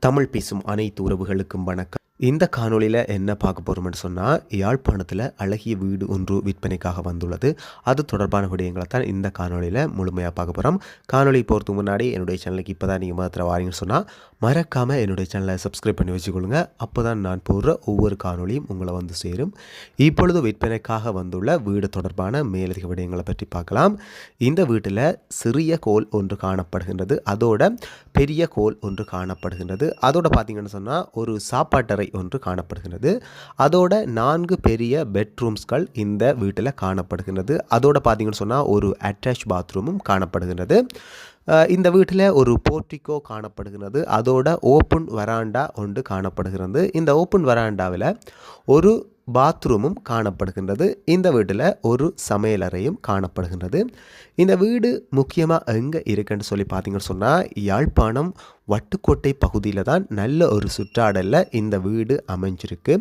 தமிழ் பேசும் அனைத்து உறவுகளுக்கும் வணக்கம். இந்த காணொளியில் என்ன பார்க்க போகிறோம்னு சொன்னால் யாழ்ப்பாணத்தில் அழகிய வீடு ஒன்று விற்பனைக்காக வந்துள்ளது. அது தொடர்பான விடயங்களை தான் இந்த காணொலியில் முழுமையாக பார்க்க போகிறோம் காணொளி போகிறதுக்கு முன்னாடி என்னுடைய சேனலுக்கு இப்போ தான் நீங்கள் மாத்திர வாரீங்கன்னு சொன்னால் மறக்காமல் என்னுடைய சேனலை சப்ஸ்கிரைப் பண்ணி வச்சுக்கொள்ளுங்க. அப்போ தான் நான் போடுற ஒவ்வொரு காணொளியும் உங்களை வந்து சேரும். இப்பொழுது விற்பனைக்காக வந்துள்ள வீடு தொடர்பான மேலதிக விடயங்களை பற்றி பார்க்கலாம். இந்த வீட்டில் சிறிய கோல் ஒன்று காணப்படுகின்றது. அதோட பெரிய கோல் ஒன்று காணப்படுகின்றது. அதோட பார்த்தீங்கன்னு சொன்னால் ஒரு சாப்பாட்டறை ஒன்று காணப்படுகின்றது அதோட நான்கு பெரிய பெட்ரூம்ஸ்கள் இந்த வீட்டில் காணப்படுகின்றது. அதோட பார்த்தீங்கன்னு சொன்னால் ஒரு அட்டாச் பாத்ரூமும் காணப்படுகின்றது. இந்த வீட்டில் ஒரு போர்ட்டிக்கோ காணப்படுகிறது அதோட ஓப்பன் வராண்டா ஒன்று காணப்படுகிறது. இந்த ஓப்பன் வராண்டாவில் ஒரு பாத்ரூமும் காணப்படுகின்றது. இந்த வீட்டில் ஒரு சமையலறையும் காணப்படுகின்றது. இந்த வீடு முக்கியமாக எங்கே இருக்குன்னு சொல்லி பார்த்தீங்கன்னு சொன்னால் யாழ்ப்பாணம் வட்டுக்கோட்டை பகுதியில் தான் நல்ல ஒரு சுற்றாடலில் இந்த வீடு அமைஞ்சிருக்கு.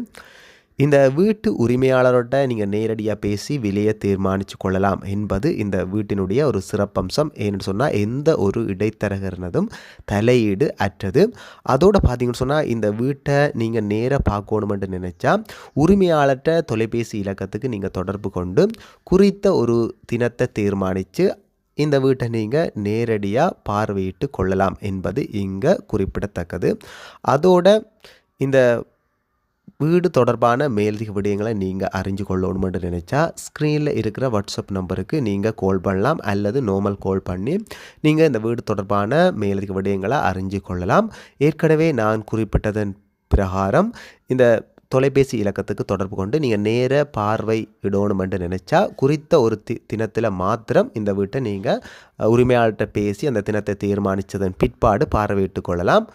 இந்த வீட்டு உரிமையாளரோட நீங்கள் நேரடியாக பேசி விலையை தீர்மானித்து கொள்ளலாம் என்பது இந்த வீட்டினுடைய ஒரு சிறப்பம்சம். ஏன்னு சொன்னால் எந்த ஒரு இடைத்தரகர்னதும் தலையீடு அற்றது. அதோடு பார்த்தீங்கன்னு சொன்னால் இந்த வீட்டை நீங்கள் நேராக பார்க்கணுமென்று நினச்சா உரிமையாளர்கிட்ட தொலைபேசி இலக்கத்துக்கு நீங்கள் தொடர்பு கொண்டு குறித்த ஒரு தினத்தை தீர்மானித்து இந்த வீட்டை நீங்கள் நேரடியாக பார்வையிட்டு கொள்ளலாம் என்பது இங்கே குறிப்பிடத்தக்கது. அதோட இந்த வீடு தொடர்பான மேலதிக விடயங்களை நீங்கள் அறிஞ்சு கொள்ளணுமென்று நினச்சா ஸ்க்ரீனில் இருக்கிற வாட்ஸ்அப் நம்பருக்கு நீங்கள் கால் பண்ணலாம் அல்லது நார்மல் கால் பண்ணி நீங்கள் இந்த வீடு தொடர்பான மேலதிக விடயங்களை அறிஞ்சு கொள்ளலாம் ஏற்கனவே நான் குறிப்பிட்டதன் பிரகாரம் இந்த தொலைபேசி இலக்கத்துக்கு தொடர்பு கொண்டு நீங்கள் நேர பார்வை இடணுமென்று நினச்சா குறித்த ஒரு தி தினத்தில் மாத்திரம் இந்த வீட்டை நீங்கள் உரிமையாளர்கிட்ட பேசி அந்த தினத்தை தீர்மானித்ததன் பிற்பாடு பார்வையிட்டு கொள்ளலாம்.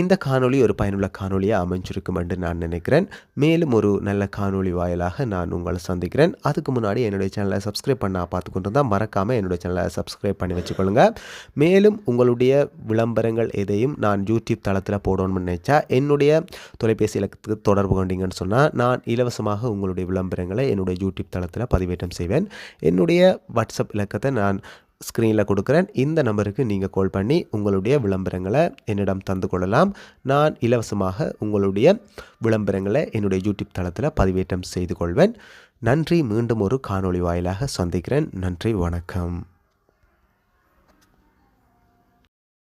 இந்த காணொளி ஒரு பயனுள்ள காணொளியாக அமைஞ்சிருக்கும் என்று நான் நினைக்கிறேன். மேலும் ஒரு நல்ல காணொளி வாயிலாக நான் உங்களை சந்திக்கிறேன். அதுக்கு முன்னாடி என்னுடைய சேனலை சப்ஸ்கிரைப் பண்ண பார்த்து கொண்டு இருந்தால் மறக்காமல் என்னுடைய சேனலை சப்ஸ்கிரைப் பண்ணி வச்சுக்கொள்ளுங்க. மேலும் உங்களுடைய விளம்பரங்கள் எதையும் நான் யூடியூப் தளத்தில் போடணும்னு நினச்சா என்னுடைய தொலைபேசி இலக்கத்துக்கு தொடர்பு கொண்டீங்கன்னு சொன்னால் நான் இலவசமாக உங்களுடைய விளம்பரங்களை என்னுடைய யூடியூப் தளத்தில் பதிவேற்றம் செய்வேன். என்னுடைய வாட்ஸ்அப் இலக்கத்தை நான் ஸ்க்ரீனில் கொடுக்குறேன். இந்த நம்பருக்கு நீங்கள் கால் பண்ணி உங்களுடைய விளம்பரங்களை என்னிடம் தந்து கொள்ளலாம். நான் இலவசமாக உங்களுடைய விளம்பரங்களை என்னுடைய யூடியூப் தளத்தில் பதிவேற்றம் செய்து கொள்வேன். நன்றி. மீண்டும் ஒரு காணொளி வாயிலாக சந்திக்கிறேன். நன்றி. வணக்கம்.